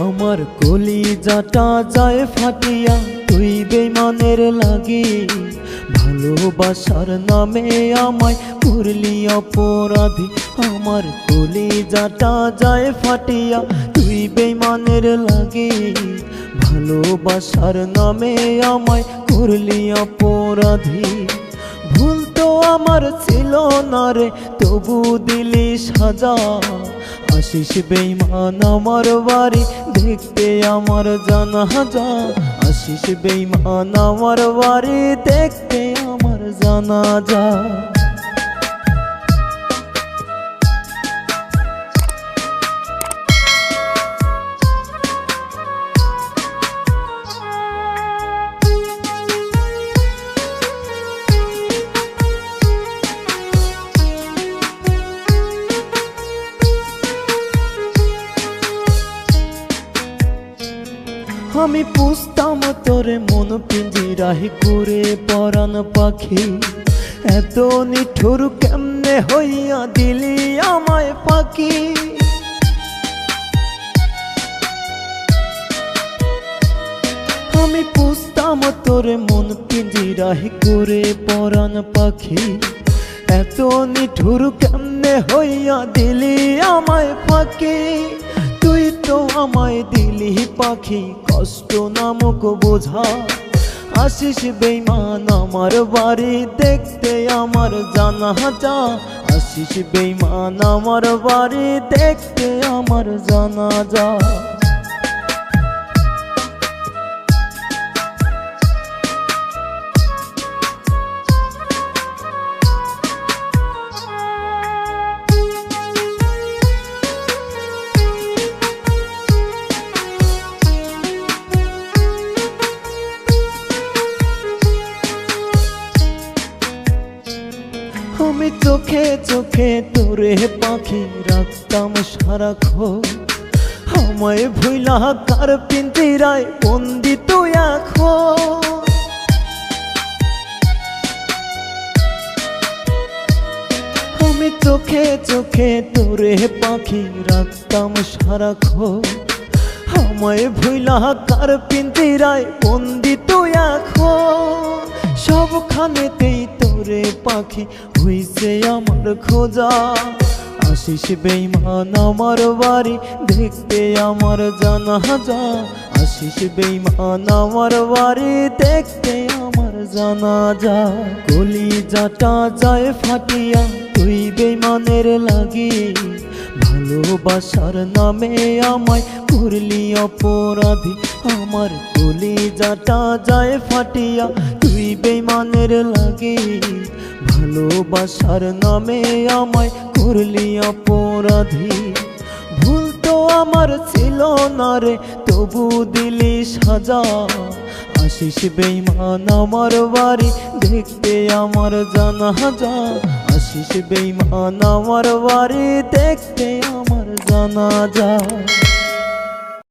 আমার কলি যাটা যায় ফাটিয়া, তুই বেমানের লাগি। ভালোবাসার নামে আমায় করলি অপরাধী। আমার কলি যাটা যায় ফাটিয়া, তুই বেমানের লাগি। ভালোবাসার নামে আমায় করলি অপরাধী। ভুল তো আমার ছিল না রে, তবু দিলি সাজা। আশিস বেইমান আমার বাড়ি দেখতে আমার জানাজা আসিস বেইমান আমার বাড়ি দেখতে আমার জানা আমি পুষতাম তোরে মন পিঞ্জিরাহি করে পরাণ পাখি। এত নিঠুর কেমনে হইয়া দিলি আমায় পাখি? আমি পুষতাম তোরে মন পিঞ্জিরাহি করে পরাণ পাখি। এত নিঠুর কেমনে হইয়া দিলি আমায় ফাঁকি তুই তো আমায় দিলি পাখি, কষ্ট নামক বোঝা। আসিস বেইমান আমার বাড়ি, দেখতে আমার জানা যা আসিস বেইমান আমার বাড়ি, দেখতে আমার জানা যা আমি চোখে চোখে তোরে পাখি রাখতাম সারাক্ষণ আমায় ভুইলা কার পিন্তিরায় বন্দি তুই এখন। আমি চোখে চোখে তোরে পাখি রাখতাম সারাক্ষণ আমায় ভুইলা কার পিন্তিরায় বন্দি তুই এখন। সবখানেতেই তোরে পাখি হইছে আমার খোঁজা। আশিস বেইমান আমার বাড়ি, দেখতে আমার জানা যা। আশিস বেইমান আমার বাড়ি, দেখতে আমার জানা যা। গলি যাটা যায় ফাটিয়া তুই বেইমানের লাগি। ভালোবাসার নামে আমায় করলি অপরাধী। আমার কলি যাটা যায় ফাটিয়া, তুই বেইমানের লাগে। ভালোবাসার নামে আমায় করলি অপরাধী। ভুল তো আমার ছিল না রে, তবু দিলি সাজা। আশিস বেইমান আমার বাড়ি, দেখতে আমার জানা যা আশিস বেইমান আমার বাড়ি দেখতে আমার জানা যা